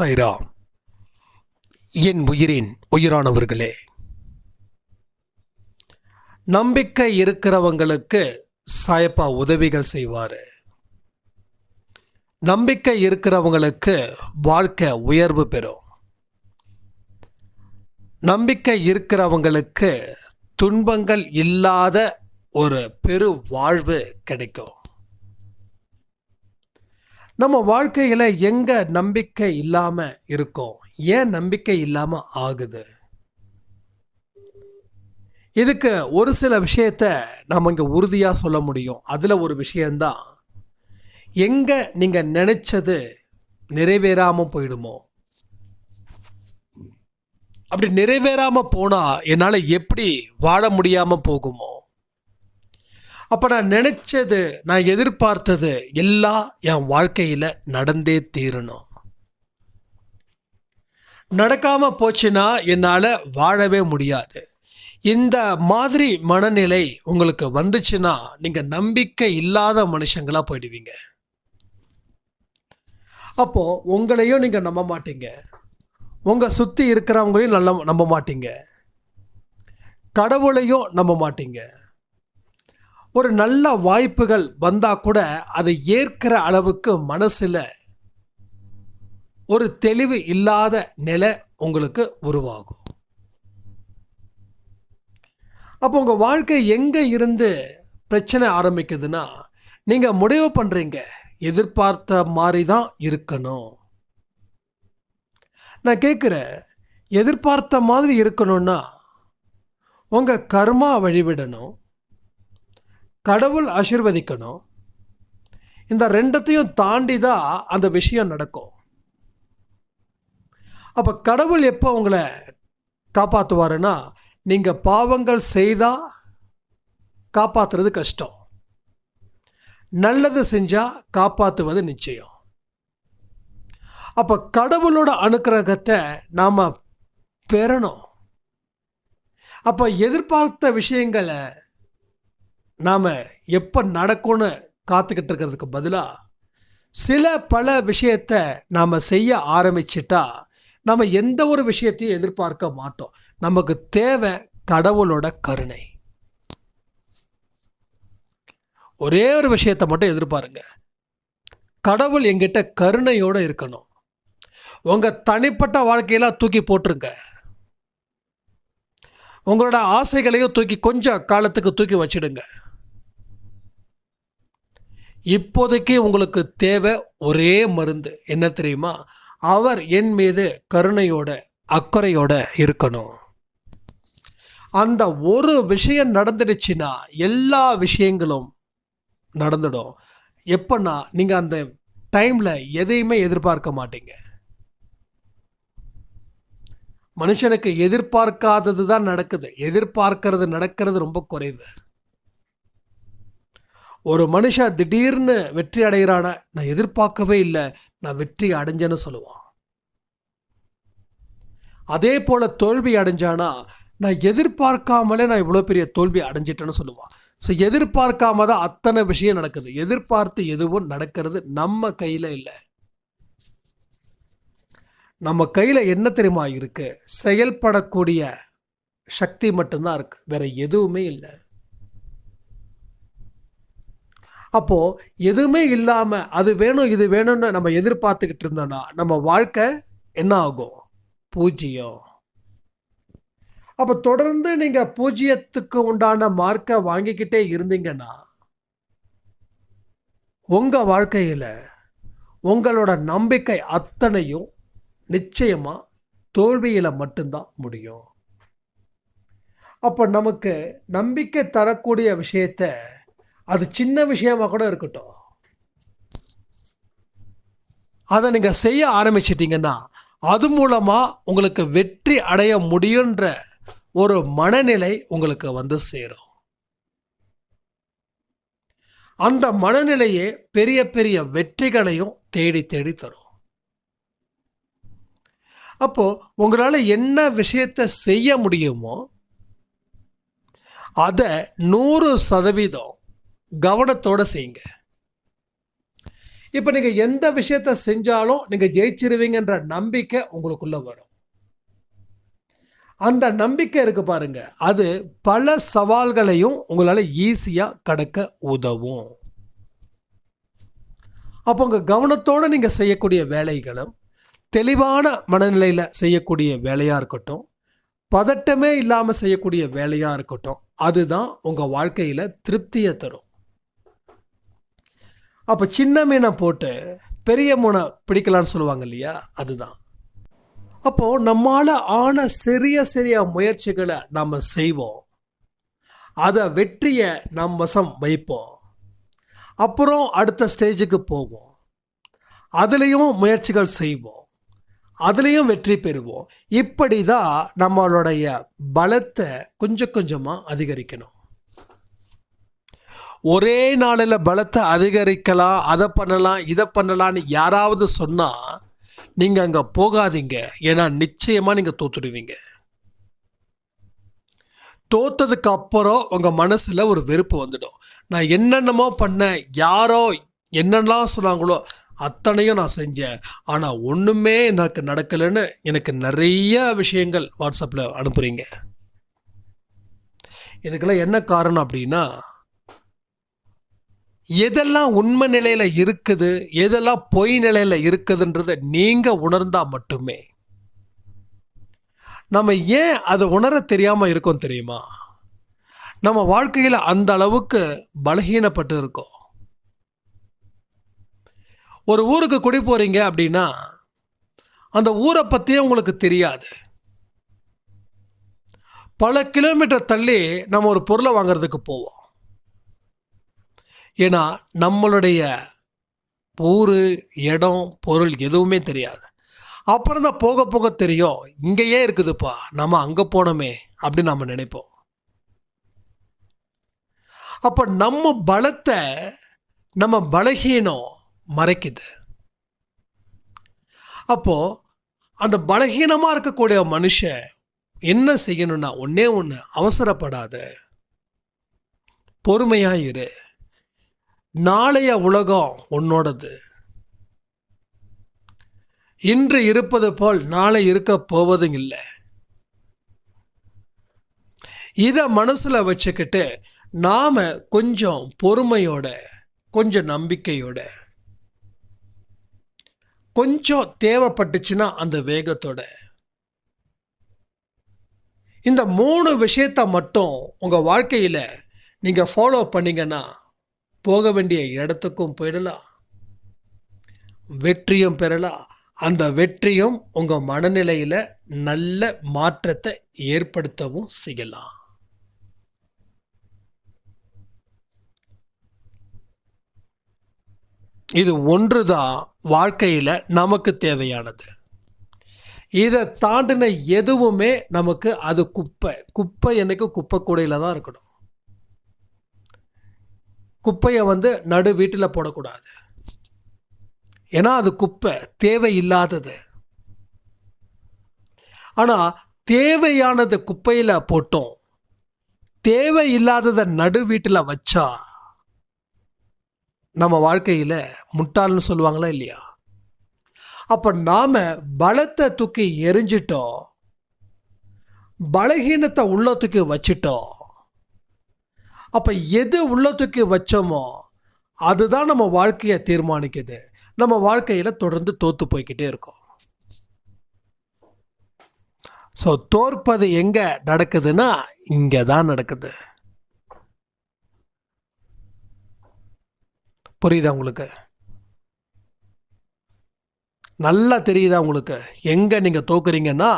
சாய்ராம் என் உயிரின் உயிரானவர்களே. நம்பிக்கை இருக்கிறவங்களுக்கு சாயப்பா உதவிகள் செய்வார். நம்பிக்கை இருக்கிறவங்களுக்கு வாழ்க்கை உயர்வு பெறும். நம்பிக்கை இருக்கிறவங்களுக்கு துன்பங்கள் இல்லாத ஒரு பெரு வாழ்வு கிடைக்கும். நம்ம வாழ்க்கையில் எங்கே நம்பிக்கை இல்லாமல் இருக்கோம்? ஏன் நம்பிக்கை இல்லாமல் ஆகுது? இதுக்கு ஒரு சில விஷயத்த நம்ம இங்கே உறுதியாக சொல்ல முடியும். அதில் ஒரு விஷயந்தான் எங்கே நீங்கள் நினச்சது நிறைவேறாமல் போயிடுமோ? அப்படி நிறைவேறாமல் போனால் என்னால் எப்படி வாழ முடியாமல் போகுமோ? அப்போ நான் நினச்சது நான் எதிர்பார்த்தது எல்லாம் என் வாழ்க்கையில் நடந்தே தீரணும். நடக்காமல் போச்சுன்னா என்னால் வாழவே முடியாது. இந்த மாதிரி மனநிலை உங்களுக்கு வந்துச்சுன்னா நீங்கள் நம்பிக்கை இல்லாத மனுஷங்களாக போயிடுவீங்க. அப்போது உங்களையும் நீங்கள் நம்ப மாட்டீங்க. உங்கள் சுற்றி இருக்கிறவங்களையும் நல்ல நம்ப மாட்டீங்க. கடவுளையும் நம்ப மாட்டீங்க. ஒரு நல்ல வாய்ப்புகள் வந்தால் கூட அதை ஏற்கிற அளவுக்கு மனசில் ஒரு தெளிவு இல்லாத நிலை உங்களுக்கு உருவாகும். அப்போ உங்கள் வாழ்க்கை எங்கே இருந்து பிரச்சனை ஆரம்பிக்குதுன்னா நீங்கள் முடிவு பண்ணுறீங்க எதிர்பார்த்த மாதிரி தான் இருக்கணும். நான் கேட்குறேன் எதிர்பார்த்த மாதிரி இருக்கணும்னா உங்கள் கர்மா வழிவிடணும். கடவுள் ஆசிர்வதிக்கணும். இந்த ரெண்டத்தையும் தாண்டி தான் அந்த விஷயம் நடக்கும். அப்போ கடவுள் எப்போ உங்களை காப்பாற்றுவாருன்னா நீங்கள் பாவங்கள் செய்தால் காப்பாற்றுறது கஷ்டம். நல்லது செஞ்சால் காப்பாற்றுவது நிச்சயம். அப்போ கடவுளோட அனுக்கிரகத்தை நாம் பெறணும். அப்போ எதிர்பார்த்த விஷயங்களை நாம் எப்போ நடக்கும்னு காத்துக்கிட்டு இருக்கிறதுக்கு பதிலாக சில பல விஷயத்தை நாம் செய்ய ஆரம்பிச்சிட்டா நம்ம எந்த ஒரு விஷயத்தையும் எதிர்பார்க்க மாட்டோம். நமக்கு தேவை கடவுளோட கருணை. ஒரே ஒரு விஷயத்தை மட்டும் எதிர்பாருங்க. கடவுள் எங்கிட்ட கருணையோடு இருக்கணும். உங்கள் தனிப்பட்ட வாழ்க்கையெல்லாம் தூக்கி போட்டுருங்க. உங்களோட ஆசைகளையும் தூக்கி கொஞ்சம் காலத்துக்கு தூக்கி வச்சிடுங்க. இப்போதைக்கு உங்களுக்கு தேவை ஒரே மருந்து. என்ன தெரியுமா? அவர் என் மீது கருணையோட அக்கறையோட இருக்கணும். அந்த ஒரு விஷயம் நடந்துடுச்சுன்னா எல்லா விஷயங்களும் நடந்துடும். எப்போன்னா நீங்கள் அந்த டைமில் எதையுமே எதிர்பார்க்க மாட்டீங்க. மனுஷனுக்கு எதிர்பார்க்காதது தான் நடக்குது. எதிர்பார்க்கறது நடக்கிறது ரொம்ப குறைவு. ஒரு மனுஷன் திடீர்னு வெற்றி அடைகிறான நான் எதிர்பார்க்கவே இல்லை. நான் வெற்றி அடைஞ்சேன்னு சொல்லுவான். அதே போல் தோல்வி அடைஞ்சானா நான் எதிர்பார்க்காமலே நான் இவ்வளோ பெரிய தோல்வி அடைஞ்சிட்டேன்னு சொல்லுவான். ஸோ எதிர்பார்க்காம தான் அத்தனை விஷயம் நடக்குது. எதிர்பார்த்து எதுவும் நடக்கிறது நம்ம கையில் இல்லை. நம்ம கையில் என்ன தெரியுமா இருக்குது செயல்படக்கூடிய சக்தி மட்டும்தான் இருக்குது வேறு எதுவுமே இல்லை. அப்போது எதுவுமே இல்லாமல் அது வேணும் இது வேணும்னு நம்ம எதிர்பார்த்துக்கிட்டு இருந்தோம்னா நம்ம வாழ்க்கை என்ன ஆகும்? பூஜ்ஜியம். அப்போ தொடர்ந்து நீங்கள் பூஜ்ஜியத்துக்கு உண்டான மார்க்கை வாங்கிக்கிட்டே இருந்தீங்கன்னா உங்கள் வாழ்க்கையில் உங்களோட நம்பிக்கை அத்தனையும் நிச்சயமாக தோல்வியில் மட்டும்தான் முடியும். அப்போ நமக்கு நம்பிக்கை தரக்கூடிய விஷயத்த அது சின்ன விஷயமா கூட இருக்கட்டும். அதை நீங்கள் செய்ய ஆரம்பிச்சிட்டிங்கன்னா அது மூலமாக உங்களுக்கு வெற்றி அடைய முடியுன்ற ஒரு மனநிலை உங்களுக்கு வந்து சேரும். அந்த மனநிலையே பெரிய பெரிய வெற்றிகளையும் தேடி தேடி தரும். அப்போது உங்களால் என்ன விஷயத்தை செய்ய முடியுமோ அதை நூறு சதவீதம் கவனத்தோட செய்யுங்க. இப்போ நீங்கள் எந்த விஷயத்த செஞ்சாலும் நீங்கள் ஜெயிச்சிருவீங்கன்ற நம்பிக்கை உங்களுக்குள்ள வரும். அந்த நம்பிக்கை இருக்கு பாருங்க. அது பல சவால்களையும் உங்களால் ஈஸியாக கடக்க உதவும். அப்போ உங்கள் கவனத்தோடு நீங்கள் செய்யக்கூடிய வேலைகளும் தெளிவான மனநிலையில் செய்யக்கூடிய வேலையாக இருக்கட்டும் பதட்டமே இல்லாமல் செய்யக்கூடிய வேலையாக இருக்கட்டும் அதுதான் உங்கள் வாழ்க்கையில் திருப்தியை தரும். அப்போ சின்ன மீனை போட்டு பெரிய மீனை பிடிக்கலான்னு சொல்லுவாங்க இல்லையா? அதுதான். அப்போது நம்மால் ஆன சிறிய சிறிய முயற்சிகளை நம்ம செய்வோம். அதை வெற்றியை நம் வசம் வைப்போம். அப்புறம் அடுத்த ஸ்டேஜுக்கு போவோம். அதுலேயும் முயற்சிகள் செய்வோம். அதுலேயும் வெற்றி பெறுவோம். இப்படி தான் நம்மளுடைய பலத்தை கொஞ்சம் கொஞ்சமாக அதிகரிக்கணும். ஒரே நாளில் பலத்தை அதிகரிக்கலாம் அதை பண்ணலாம் இதை பண்ணலான்னு யாராவது சொன்னால் நீங்கள் அங்கே போகாதீங்க. ஏன்னா நிச்சயமாக நீங்கள் தோத்துடுவீங்க. தோத்ததுக்கு அப்புறம் உங்கள் மனசில் ஒரு வெறுப்பு வந்துடும். நான் என்னென்னமோ பண்ணேன் யாரோ என்னெல்லாம் சொன்னாங்களோ அத்தனையும் நான் செஞ்சேன். ஆனால் ஒன்றுமே எனக்கு நடக்கலைன்னு எனக்கு நிறைய விஷயங்கள் வாட்ஸ்அப்பில் அனுப்புகிறீங்க இதுக்கெல்லாம் என்ன காரணம் அப்படின்னா எதெல்லாம் உண்மை நிலையில் இருக்குது எதெல்லாம் பொய் நிலையில் இருக்குதுன்றதை நீங்கள் உணர்ந்தால் மட்டுமே. நம்ம ஏன் அதை உணர தெரியாமல் இருக்கோம் தெரியுமா? நம்ம வாழ்க்கையில் அந்த அளவுக்கு பலகீனப்பட்டு இருக்கோம். ஒரு ஊருக்கு குடி போகிறீங்க அப்படின்னா அந்த ஊரை பற்றியே உங்களுக்கு தெரியாது. பல கிலோமீட்டர் தள்ளி நம்ம ஒரு பொருளை வாங்குறதுக்கு போவோம். ஏன்னா நம்மளுடைய ஊர் இடம் பொருள் எதுவுமே தெரியாது. அப்புறம் தான் போக போக தெரியும். இங்கேயே இருக்குதுப்பா. நம்ம அங்கே போனோமே அப்படின்னு நம்ம நினைப்போம். அப்போ நம்ம பலத்தை நம்ம பலகீனம் மறைக்குது. அப்போது அந்த பலகீனமாக இருக்கக்கூடிய மனுஷன் என்ன செய்யணும்னா ஒன்றே ஒன்று அவசரப்படாத பொறுமையாக இரு. நாளைய உலகம் உன்னோடது. இன்று இருப்பது போல் நாளை இருக்க போவதும் இல்லை. இதை மனசில் வச்சுக்கிட்டு நாம் கொஞ்சம் பொறுமையோட கொஞ்சம் நம்பிக்கையோட கொஞ்சம் தேவைப்பட்டுச்சுன்னா அந்த வேகத்தோட. இந்த மூணு விஷயத்த மட்டும் உங்கள் வாழ்க்கையில் நீங்கள் ஃபாலோ பண்ணிங்கன்னா போக வேண்டிய இடத்துக்கும் போயிடலாம் வெற்றியும் பெறலாம் அந்த வெற்றியும் உங்கள் மனநிலையில் நல்ல மாற்றத்தை ஏற்படுத்தவும் செய்யலாம் இது ஒன்று தான் வாழ்க்கையில் நமக்கு தேவையானது. இதை தாண்டின எதுவுமே நமக்கு அது குப்பை. குப்பை என்னைக்கு குப்பை கூடையில் தான் இருக்கணும். குப்பையை வந்து நடு வீட்டில் போடக்கூடாது. ஏன்னா அது குப்பை தேவையில்லாதது. ஆனால் தேவையானது குப்பையில் போட்டோம். தேவை இல்லாததை நடு வீட்டில் வச்சா நம்ம வாழ்க்கையில் முட்டாள்னு சொல்லுவாங்களா இல்லையா? அப்போ நாம் பலத்தை தூக்கி எரிஞ்சிட்டோம். பலகீனத்தை உள்ள தூக்கி வச்சிட்டோம். அப்போ எது உள்ள தூக்கி வச்சோமோ அதுதான் நம்ம வாழ்க்கையை தீர்மானிக்குது. நம்ம வாழ்க்கையில் தொடர்ந்து தோற்று போய்கிட்டே இருக்கோம். ஸோ தோற்பது எங்கே நடக்குதுன்னா இங்கே தான் நடக்குது. புரியுதா உங்களுக்கு? நல்லா தெரியுதா உங்களுக்கு? எங்கே நீங்கள் தோக்குறீங்கன்னா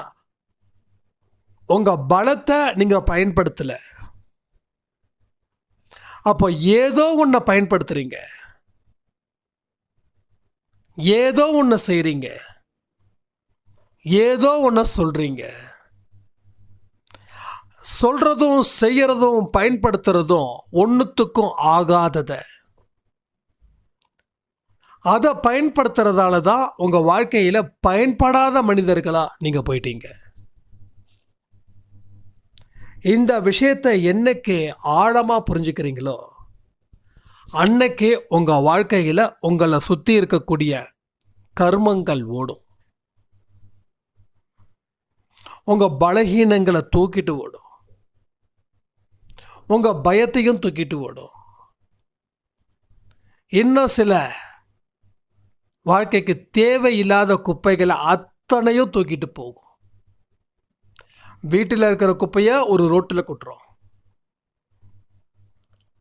உங்கள் பலத்தை நீங்கள் பயன்படுத்தலை. அப்போ ஏதோ ஒன்றை பயன்படுத்துகிறீங்க ஏதோ ஒன்று செய்கிறீங்க ஏதோ ஒன்று சொல்கிறீங்க சொல்கிறதும் செய்கிறதும் பயன்படுத்துகிறதும் ஒன்றுத்துக்கும் ஆகாததை. அதை பயன்படுத்துறதால தான் உங்கள் வாழ்க்கையில் பயன்படாத மனிதர்களாக நீங்கள் போயிட்டீங்க. இந்த விஷயத்தை என்னைக்கு ஆழமாக புரிஞ்சுக்கிறீங்களோ அன்னைக்கு உங்கள் வாழ்க்கையில் உங்களை சுற்றி இருக்கக்கூடிய கர்மங்கள் ஓடும். உங்கள் பலகீனங்களை தூக்கிட்டு ஓடும். உங்கள் பயத்தையும் தூக்கிட்டு ஓடும். இன்னும் சில வாழ்க்கைக்கு தேவையில்லாத குப்பைகளை அத்தனையும் தூக்கிட்டு போகும். வீட்டில் இருக்கிற குப்பையை ஒரு ரோட்டில் கொட்டுறோம்.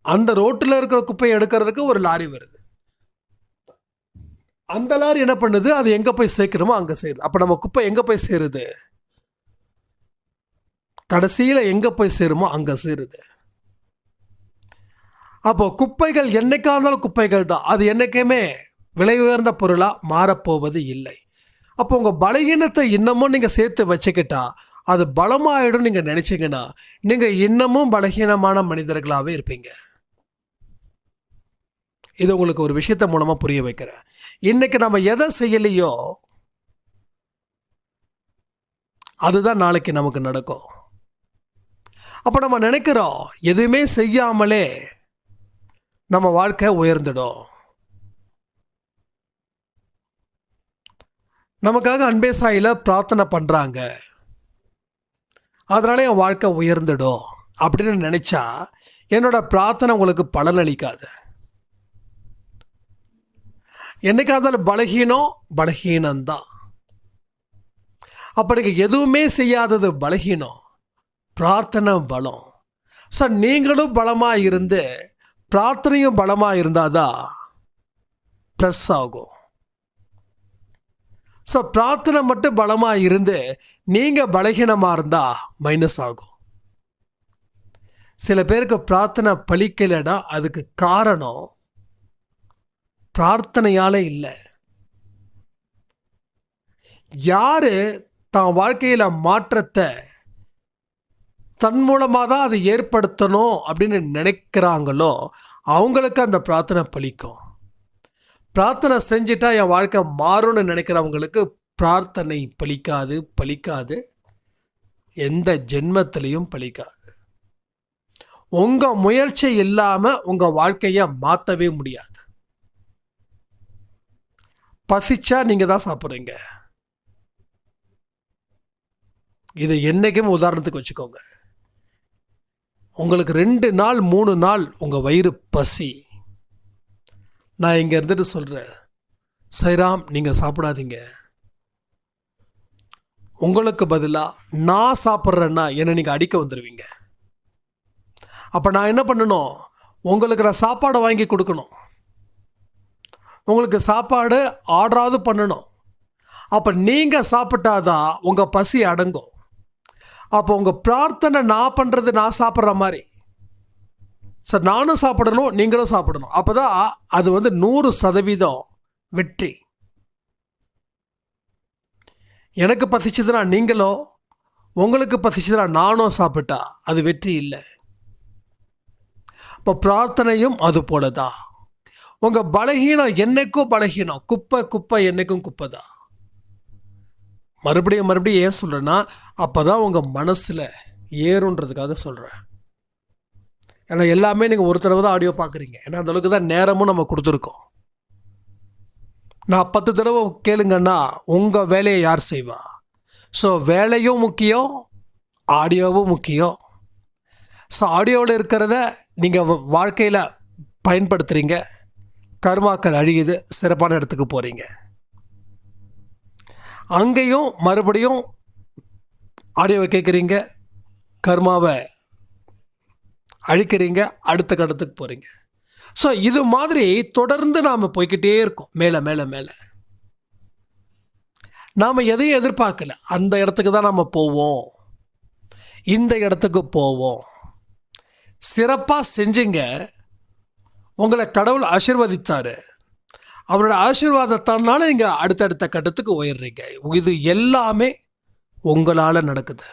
அந்த ரோட்டில் இருக்கிற குப்பையை எடுக்கிறதுக்கு ஒரு லாரி வருது. அந்த லாரி என்ன பண்ணுது? அது எங்கே போய் சேர்க்கணுமோ அங்கே சேருது. அப்போ நம்ம குப்பை எங்கே போய் சேருது? கடைசியில் எங்கே போய் சேருமோ அங்கே சேருது. அப்போ குப்பைகள் என்றைக்காக இருந்தாலும் குப்பைகள் தான். அது என்னைக்குமே விலை உயர்ந்த பொருளாக மாறப்போவது இல்லை. அப்போ உங்கள் பலகீனத்தை இன்னமும் நீங்கள் சேர்த்து வச்சுக்கிட்டா அது பலமாயிடும் நீங்கள் நினச்சிங்கன்னா நீங்கள் இன்னமும் பலகீனமான மனிதர்களாகவே இருப்பீங்க. இது உங்களுக்கு ஒரு விஷயத்த மூலமாக புரிய வைக்கிறேன். இன்றைக்கி நம்ம எதை செய்யலையோ அதுதான் நாளைக்கு நமக்கு நடக்கும். அப்போ நம்ம நினைக்கிறோம் எதுவுமே செய்யாமலே நம்ம வாழ்க்கை உயர்ந்துடும். நமக்காக அன்பே சாயில் பிரார்த்தனை பண்ணுறாங்க அதனால் என் வாழ்க்கை உயர்ந்துடும் அப்படின்னு நினச்சா என்னோட பிரார்த்தனை உங்களுக்கு பலனளிக்காது. என்னைக்காவது பலகீனம் பலகீனம்தான். அப்போ எதுவுமே செய்யாதது பலகீனம் பிரார்த்தனை பலம். ஸோ நீங்களும் பலமாக இருந்து பிரார்த்தனையும் பலமாக இருந்தால் தான் ப்ளஸ் ஆகும். ஸோ பிரார்த்தனை மட்டும் பலமாக இருந்து நீங்கள் பலகீனமாக இருந்தால் மைனஸ் ஆகும். சில பேருக்கு பிரார்த்தனை பலிக்கலைன்னா அதுக்கு காரணம் பிரார்த்தனையால் இல்லை. யார் தான் வாழ்க்கையில் மாற்றத்தை தன் மூலமாக தான் அதை ஏற்படுத்தணும் அப்படின்னு நினைக்கிறாங்களோ அவங்களுக்கு அந்த பிரார்த்தனை பலிக்கும். பிரார்த்தனை செஞ்சுட்டா என் வாழ்க்கை மாறும்னு நினைக்கிறவங்களுக்கு பிரார்த்தனை பலிக்காது பலிக்காது. எந்த ஜென்மத்திலையும் பலிக்காது. உங்கள் முயற்சி இல்லாமல் உங்கள் வாழ்க்கையை மாற்றவே முடியாது. பசிச்சா நீங்கள் தான் சாப்பிட்றீங்க. இதை என்றைக்கும் உதாரணத்துக்கு வச்சுக்கோங்க. உங்களுக்கு ரெண்டு நாள் மூணு நாள் உங்கள் வயிறு பசி. நான் இங்கே இருந்துட்டு சொல்கிறேன் சைராம் நீங்கள் சாப்பிடாதீங்க. உங்களுக்கு பதிலாக நான் சாப்பிட்றேன்னா என்னை நீங்கள் அடிக்க வந்துடுவீங்க அப்போ நான் என்ன பண்ணணும்? உங்களுக்கு நான் சாப்பாடை வாங்கி கொடுக்கணும். உங்களுக்கு சாப்பாடு ஆர்டராவது பண்ணணும். அப்போ நீங்கள் சாப்பிட்டாதான் உங்கள் பசி அடங்கும். அப்போ உங்கள் பிரார்த்தனை நான் பண்ணுறது நான் சாப்பிட்ற மாதிரி. சார் நானும் சாப்பிடணும் நீங்களும் சாப்பிடணும். அப்போ தான் அது வந்து நூறு சதவீதம் வெற்றி. எனக்கு பசிச்சதுன்னா நீங்களோ உங்களுக்கு பசிச்சதுன்னா நானும் சாப்பிட்டா அது வெற்றி இல்லை. இப்போ பிரார்த்தனையும் அது போல தான் உங்கள் பலகீனம் என்னைக்கும் பலகீனம். குப்பை குப்பை என்னைக்கும் குப்பை தான் மறுபடியும் மறுபடியும் ஏன் சொல்கிறேன்னா அப்போ தான் உங்கள் மனசில் ஏறுன்றதுக்காக சொல்கிறேன் ஏன்னா எல்லாமே நீங்கள் ஒரு தடவை தான் ஆடியோ பார்க்குறீங்க. ஏன்னா அந்தளவுக்கு தான் நேரமும் நம்ம கொடுத்துருக்கோம். நான் பத்து தடவை கேளுங்கன்னா உங்கள் வேலையை யார் செய்வா? ஸோ வேலையும் முக்கியம் ஆடியோவும் முக்கியம். ஸோ ஆடியோவில் இருக்கிறத நீங்கள் வாழ்க்கையில் பயன்படுத்துகிறீங்க கர்மாக்கள் அழியுது சிறப்பான இடத்துக்கு போகிறீங்க அங்கேயும் மறுபடியும் ஆடியோவை கேட்குறீங்க. கர்மாவை அழிக்கிறீங்க அடுத்த கட்டத்துக்கு போகிறீங்க ஸோ இது மாதிரி தொடர்ந்து நாம் போய்கிட்டே இருக்கோம். மேலே மேலே மேலே. நாம் எதையும் எதிர்பார்க்கல. அந்த இடத்துக்கு தான் நம்ம போவோம். இந்த இடத்துக்கு போவோம். சிறப்பாக செஞ்சீங்க. உங்களை கடவுள் ஆசிர்வதித்தார். அவரோட ஆசீர்வாதத்தானால நீங்கள் அடுத்தடுத்த கட்டத்துக்கு உயர்றீங்க. இது எல்லாமே உங்களால் நடக்குது.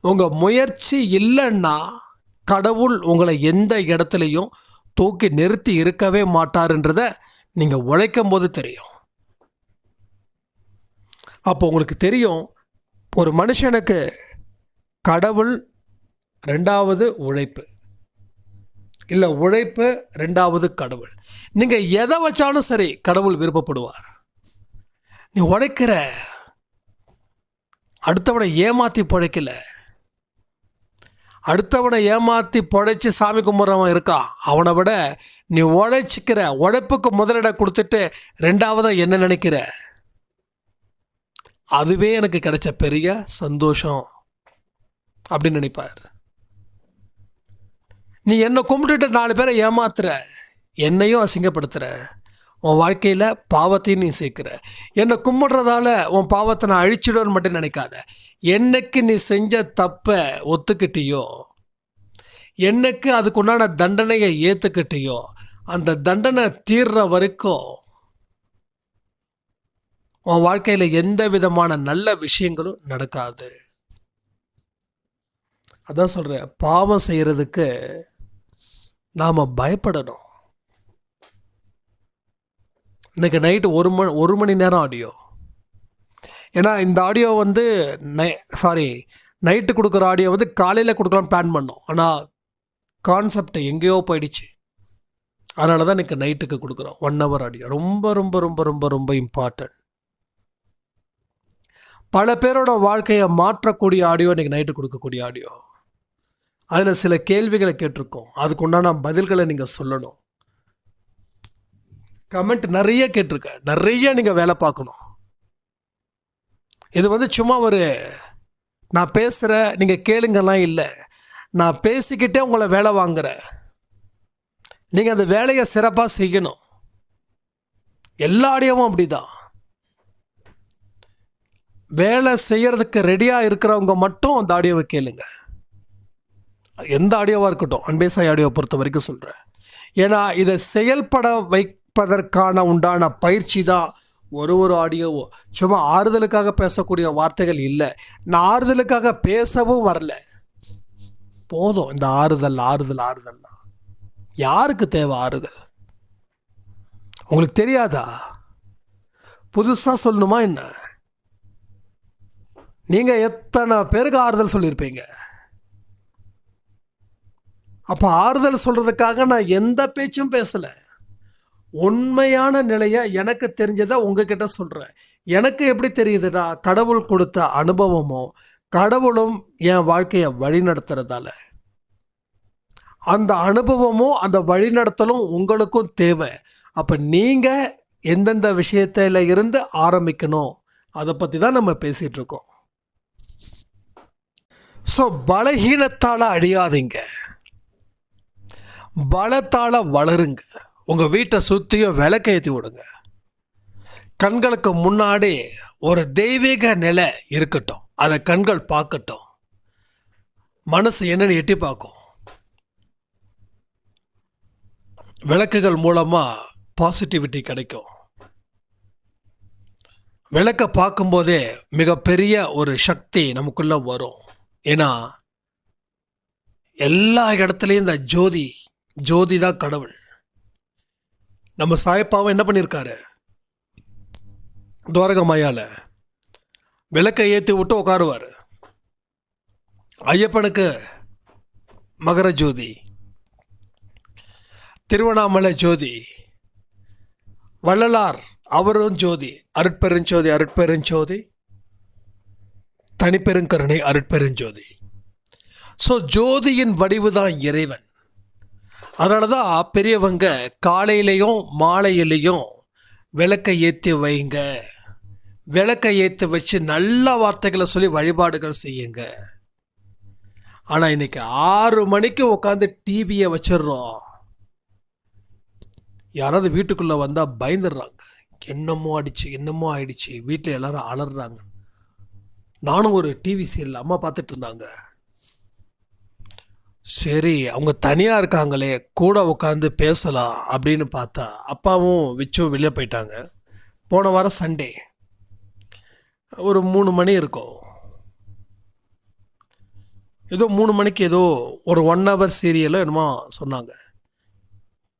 உங்கள் முயற்சி இல்லைன்னா கடவுள் உங்களை எந்த இடத்துலையும் தூக்கி நிறுத்தி இருக்கவே மாட்டாருன்றத நீங்கள் உழைக்கும் போது தெரியும். அப்போ உங்களுக்கு தெரியும் ஒரு மனுஷனுக்கு கடவுள் ரெண்டாவது உழைப்பு. இல்லை உழைப்பு ரெண்டாவது கடவுள். நீங்கள் எதை வச்சாலும் சரி கடவுள் விருப்பப்படுவார். நீ உழைக்கிற அடுத்தவனை ஏமாற்றி பிழைக்கலை அடுத்தவனை ஏமாற்றி பொழைச்சி சாமி கும்பிட்றவன் இருக்கான் அவனை விட நீ உழைச்சிக்கிற உழைப்புக்கு முதலிடம் கொடுத்துட்டு ரெண்டாவதாக என்ன நினைக்கிற? அதுவே எனக்கு கிடைச்ச பெரிய சந்தோஷம் அப்படின்னு நினைப்பார். நீ என்னை கும்பிட்டுட்டு நாலு பேரை ஏமாத்துற? என்னையும் அசிங்கப்படுத்துகிற உன் வாழ்க்கையில் பாவத்தையும் நீ சேர்க்கிற. என்னை கும்பிடுறதால உன் பாவத்தை நான் அழிச்சிடுவேன்னு மட்டும் நினைக்காத. என்னைக்கு நீ செஞ்ச தப்பை ஒத்துக்கிட்டியோ என்னைக்கு அதுக்குண்டான தண்டனையை ஏற்றுக்கிட்டியோ அந்த தண்டனை தீர்ற வரைக்கும் உன் வாழ்க்கையில் எந்த விதமான நல்ல விஷயங்களும் நடக்காது. அதான் சொல்கிறேன் பாவம் செய்கிறதுக்கு நாம் பயப்படணும். இன்னைக்கு நைட்டு ஒரு மணி ஒரு மணி நேரம் ஆடியோ. ஏன்னா இந்த ஆடியோ வந்து நை சாரி நைட்டு கொடுக்குற ஆடியோ வந்து காலையில் கொடுக்கலாம்னு பிளான் பண்ணோம். ஆனால் கான்செப்ட் எங்கேயோ போயிடுச்சு. அதனால தான் எனக்கு நைட்டுக்கு கொடுக்குறோம். ஒன் ஹவர் ஆடியோ ரொம்ப ரொம்ப ரொம்ப ரொம்ப ரொம்ப இம்பார்ட்டன்ட் பல பேரோட வாழ்க்கையை மாற்றக்கூடிய ஆடியோ இன்றைக்கி நைட்டு கொடுக்கக்கூடிய ஆடியோ அதில் சில கேள்விகளை கேட்டிருக்கோம். அதுக்கு உண்டான பதில்களை நீங்கள் சொல்லணும். கமெண்ட் நிறைய கேட்டிருக்க. நிறைய நீங்கள் வேலை பார்க்கணும். இது வந்து சும்மா ஒரு நான் பேசுகிற நீங்கள் கேளுங்கலாம் இல்லை. நான் பேசிக்கிட்டே உங்களை வேலை வாங்குகிறேன் நீங்கள் அந்த வேலையை சிறப்பாக செய்யணும். எல்லா ஆடியோவும் அப்படிதான். வேலை செய்கிறதுக்கு ரெடியாக இருக்கிறவங்க மட்டும் அந்த ஆடியோவை கேளுங்க. எந்த ஆடியோவாக இருக்கட்டும் அன்பேசாய் ஆடியோவை பொறுத்த வரைக்கும் சொல்கிறேன் ஏன்னா இதை செயல்பட வைப்பதற்கான உண்டான பயிற்சி தான் ஒரு ஒரு ஆடியோவோ சும்மா ஆறுதலுக்காக பேசக்கூடிய வார்த்தைகள் இல்லை. நான் ஆறுதலுக்காக பேசவும் வரல. போதும். இந்த ஆறுதல் ஆறுதல் ஆறுதல்னா. யாருக்கு தேவை ஆறுதல்? உங்களுக்கு தெரியாதா? புதுசாக சொல்லணுமா என்ன? நீங்கள் எத்தனை பேருக்கு ஆறுதல் சொல்லியிருப்பீங்க? அப்போ ஆறுதல் சொல்கிறதுக்காக நான் எந்த பேச்சும் பேசலை. உண்மையான நிலையை எனக்கு தெரிஞ்சதை உங்ககிட்ட சொல்கிறேன் எனக்கு எப்படி தெரியுதுன்னா கடவுள் கொடுத்த அனுபவமும் கடவுளும் என் வாழ்க்கையை வழி நடத்துறதால அந்த அனுபவமும் அந்த வழிநடத்தலும் உங்களுக்கும் தேவை. அப்போ நீங்கள் எந்தெந்த விஷயத்தில் இருந்து ஆரம்பிக்கணும் அதை பற்றி தான் நம்ம பேசிகிட்டு இருக்கோம். ஸோ பலகீனத்தால் அழியாதீங்க. பலத்தால் வளருங்க. உங்கள் வீட்டை சுற்றியும் விளக்கேற்றி விடுங்க. கண்களுக்கு முன்னாடி ஒரு தெய்வீக நிலை இருக்கட்டும். அதை கண்கள் பார்க்கட்டும். மனசு என்னன்னு எட்டி பார்க்கும். விளக்குகள் மூலமாக பாசிட்டிவிட்டி கிடைக்கும். விளக்கை பார்க்கும்போதே மிகப்பெரிய ஒரு சக்தி நமக்குள்ளே வரும். ஏன்னா எல்லா இடத்துலையும் இந்த ஜோதி ஜோதி தான் கடவுள். நம்ம சாயப்பாவை என்ன பண்ணியிருக்காரு துவாரக மாயால் விளக்கை ஏற்றி விட்டு உட்காருவார் ஐயப்பனுக்கு மகர ஜோதி திருவண்ணாமலை ஜோதி வள்ளலார் அவரும் ஜோதி அருட்பெருஞ்சோதி அருட்பெருஞ்சோதி தனிப்பெருங்கருணை அருட்பெருஞ்சோதி ஸோ ஜோதியின் வடிவு தான் இறைவன். அதனால தான் பெரியவங்க காலையிலையும் மாலையிலையும் விளக்கை ஏற்றி வைங்க. விளக்கை ஏற்றி வச்சு நல்ல வார்த்தைகளை சொல்லி வழிபாடுகள் செய்யுங்க. ஆனால் இன்னைக்கு ஆறு மணிக்கு உட்காந்து டிவியை வச்சிடுறோம். யாராவது வீட்டுக்குள்ளே வந்தால் பயந்துடுறாங்க. என்னமோ ஆயிடுச்சு என்னமோ ஆயிடுச்சு. வீட்டில் எல்லாரும் அலறாங்க நானும் ஒரு டிவி சீரியல் அம்மா பார்த்துட்டு இருந்தாங்க. சரி அவங்க தனியாக இருக்காங்களே கூட உட்காந்து பேசலாம் அப்படின்னு பார்த்தா அப்பாவும் விச்சும் வெளியே போயிட்டாங்க. போன வாரம் சண்டே. ஒரு மூணு மணி இருக்கும். ஏதோ மூணு மணிக்கு ஏதோ ஒரு ஒன் ஹவர் சீரியலோ என்னமோ சொன்னாங்க.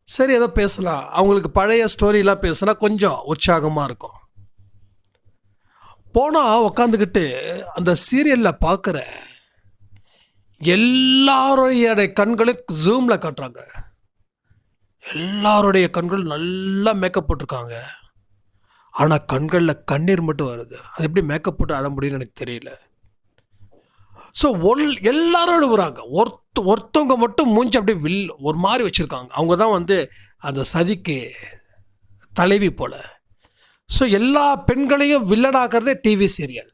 சரி ஏதோ பேசலாம். அவங்களுக்கு பழைய ஸ்டோரிலாம் பேசுனா கொஞ்சம் உற்சாகமாக இருக்கும். போனால் உக்காந்துக்கிட்டு அந்த சீரியலில் பார்க்குற எல்லாருடைய கண்களும் ஜூமில் காட்டுறாங்க. எல்லாருடைய கண்கள் நல்லா மேக்கப் போட்டிருக்காங்க. ஆனால் கண்களில் கண்ணீர் மட்டும் வருது. அது எப்படி மேக்கப் போட்டு அட முடியும்னு எனக்கு தெரியல. ஸோ ஒல் எல்லாரும் அழுகுறாங்க. ஒருத்த ஒருத்தவங்க மட்டும் மூஞ்சி அப்படியே வில் ஒரு மாதிரி வச்சுருக்காங்க. அவங்க தான் வந்து அந்த சதிக்கு தலைவி போல. ஸோ எல்லா பெண்களையும் வில்லனாக்குறதே டிவி சீரியல்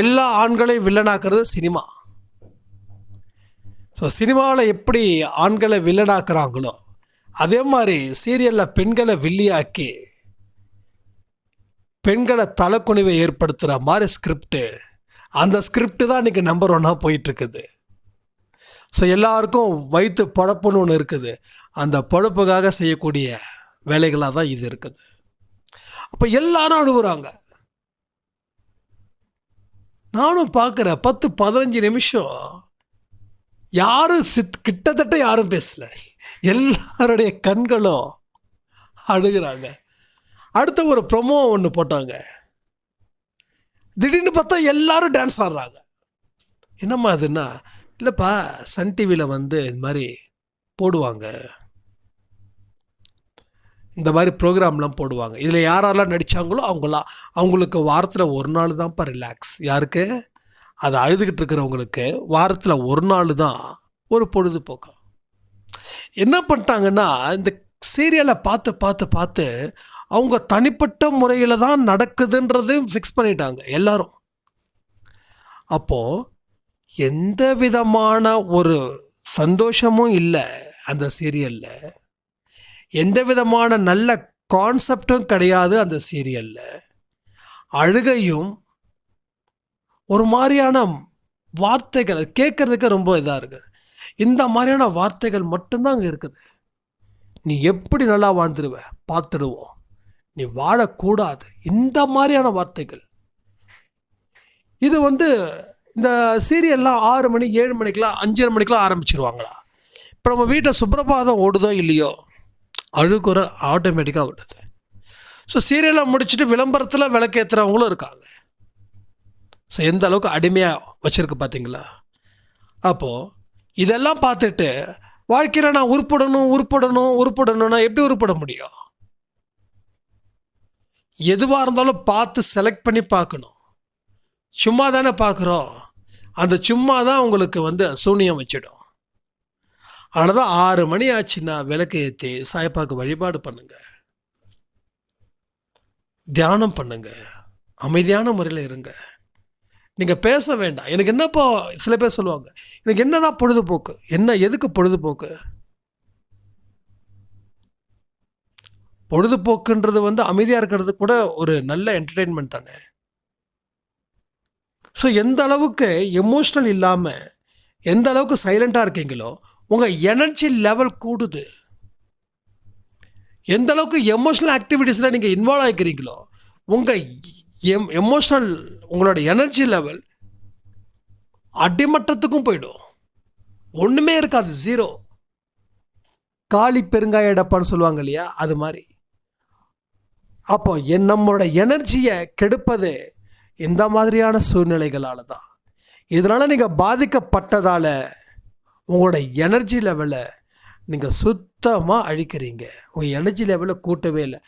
எல்லா ஆண்களையும் வில்லனாக்குறது சினிமா ஸோ சினிமாவில் எப்படி ஆண்களை வில்லனாக்குறாங்களோ அதே மாதிரி சீரியலில் பெண்களை வில்லியாக்கி பெண்களை தலைக்குனிவை ஏற்படுத்துகிற மாதிரி ஸ்கிரிப்டு அந்த ஸ்கிரிப்டு தான் இன்றைக்கி நம்பர் ஒன்னாக போயிட்டுருக்குது. ஸோ எல்லாருக்கும் வயிற்று பழப்புன்னு ஒன்று இருக்குது. அந்த பழப்புக்காக செய்யக்கூடிய வேலைகளாக தான் இது இருக்குது. அப்போ எல்லாரும் அழுகுறாங்க. நானும் பார்க்குறேன் பத்து பதினஞ்சு நிமிஷம் யாரும் சித் கிட்டத்தட்ட யாரும் பேசல. எல்லாருடைய கண்களும் அழுகுறாங்க. அடுத்த ஒரு ப்ரொமோ ஒன்று போட்டாங்க. திடீர்னு பார்த்தா எல்லாரும் டான்ஸ் ஆடுறாங்க. என்னம்மா அதுன்னா இல்லைப்பா சன் டிவியில் வந்து இது மாதிரி போடுவாங்க. இந்த மாதிரி ப்ரோக்ராம்லாம் போடுவாங்க. இதில் யாரெல்லாம் நடித்தாங்களோ அவங்களாம் அவங்களுக்கு வாரத்தில் ஒரு நாள் தான்ப்பா ரிலாக்ஸ் யாருக்கு? அதை அழுதுகிட்டு இருக்கிறவங்களுக்கு வாரத்தில் ஒரு நாள் தான் ஒரு பொழுதுபோக்கு. என்ன பண்ணிட்டாங்கன்னா இந்த சீரியலை பார்த்து பார்த்து பார்த்து அவங்க தனிப்பட்ட முறையில் தான் நடக்குதுன்றதையும் ஃபிக்ஸ் பண்ணிட்டாங்க எல்லாரும். அப்போது எந்த விதமான ஒரு சந்தோஷமும் இல்லை அந்த சீரியலில் எந்த விதமான நல்ல கான்செப்டும் கிடையாது அந்த சீரியலில் அழுகையும் ஒரு மாதிரியான வார்த்தைகள் கேட்குறதுக்கு ரொம்ப இதாக இருக்குது இந்த மாதிரியான வார்த்தைகள் மட்டும்தான் அங்கே இருக்குது. நீ எப்படி நல்லா வாழ்ந்துடுவ பார்த்துடுவோம். நீ வாழக்கூடாது. இந்த மாதிரியான வார்த்தைகள். இது வந்து இந்த சீரியல்லாம் ஆறு மணி ஏழு மணிக்கெலாம் அஞ்சரை மணிக்கெலாம் ஆரம்பிச்சிருவாங்களா? இப்போ நம்ம வீட்டில் சுப்பிரபாதம் ஓடுதோ இல்லையோ அழுகுற ஆட்டோமேட்டிக்காக விடுது ஸோ சீரியலை முடிச்சுட்டு விளம்பரத்தில் விளக்கேற்றுறவங்களும் இருக்காங்க. ஸோ எந்த அளவுக்கு அடிமையாக வச்சுருக்கு பார்த்தீங்களா அப்போது இதெல்லாம் பார்த்துட்டு வாழ்க்கையில் நான் உருப்படணும் உருப்படணும் உருப்படணும்னா எப்படி உருப்பட முடியும்? எதுவாக இருந்தாலும் பார்த்து செலக்ட் பண்ணி பார்க்கணும். சும்மா தானே பார்க்குறோம். அந்த சும்மா தான் உங்களுக்கு வந்து சூனியம் வச்சிடும். ஆனால் தான் ஆறு மணி ஆச்சுன்னா விளக்கு ஏற்றி சாய்ப்பாக்கு வழிபாடு பண்ணுங்கள் தியானம் பண்ணுங்கள் அமைதியான முறையில் இருங்க. நீங்கள் பேச வேண்டாம். எனக்கு என்னப்போ சில பேர் சொல்லுவாங்க எனக்கு என்னதான் பொழுதுபோக்கு? என்ன எதுக்கு பொழுதுபோக்கு? பொழுதுபோக்குன்றது வந்து அமைதியாக இருக்கிறது கூட ஒரு நல்ல என்டர்டெயின்மெண்ட் தானே. ஸோ எந்த அளவுக்கு எமோஷ்னல் இல்லாமல் எந்த அளவுக்கு சைலண்ட்டாக இருக்கீங்களோ உங்கள் எனர்ஜி லெவல் கூடுது. எந்த அளவுக்கு எமோஷ்னல் ஆக்டிவிட்டீஸில் நீங்கள் இன்வால்வ் ஆகிக்கிறீங்களோ உங்கள் எம் எமோஷ்னல் உங்களோட எனர்ஜி லெவல் அடிமட்டத்துக்கும் போயிடும். ஒன்றுமே இருக்காது ஜீரோ காளி பெருங்காய டப்பான்னு சொல்லுவாங்க இல்லையா அது மாதிரி. அப்போ என் நம்மளோட எனர்ஜியை கெடுப்பது இந்த மாதிரியான சூழ்நிலைகளால் தான். இதனால் நீங்கள் பாதிக்கப்பட்டதால் உங்களோட எனர்ஜி லெவலை நீங்கள் சுத்தமாக அழிக்கிறீங்க. உங்கள் எனர்ஜி லெவலை கூட்டவே இல்லை.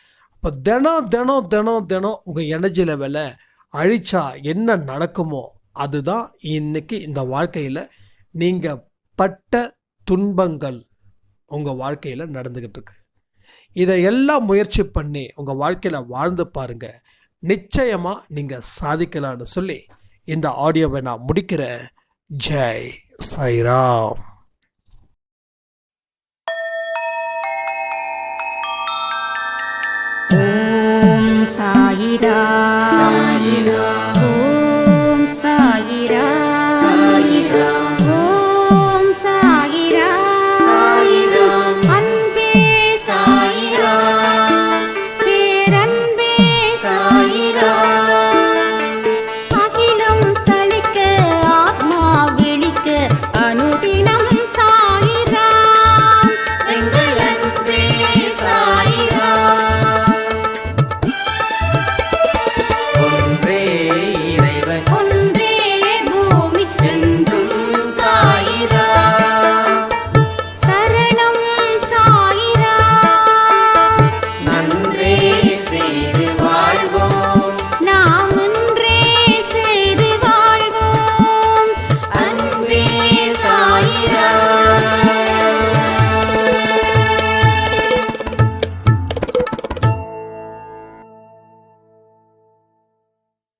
அப்போ தினம் தினம் தினம் தினம் உங்கள் எனர்ஜி லெவலை அழிச்சா என்ன நடக்குமோ அதுதான் இன்னைக்கு இந்த வாழ்க்கையில் நீங்கள் பட்ட துன்பங்கள் உங்கள் வாழ்க்கையில் நடந்துக்கிட்டு இருக்கு. இதையெல்லாம் முயற்சி பண்ணி உங்கள் வாழ்க்கையில் வாழ்ந்து பாருங்கள் நிச்சயமாக நீங்கள் சாதிக்கலாம்னு சொல்லி இந்த ஆடியோவை நான் முடிக்கிறேன். ஜெய் சாய்ராம். イラ」「サイラ」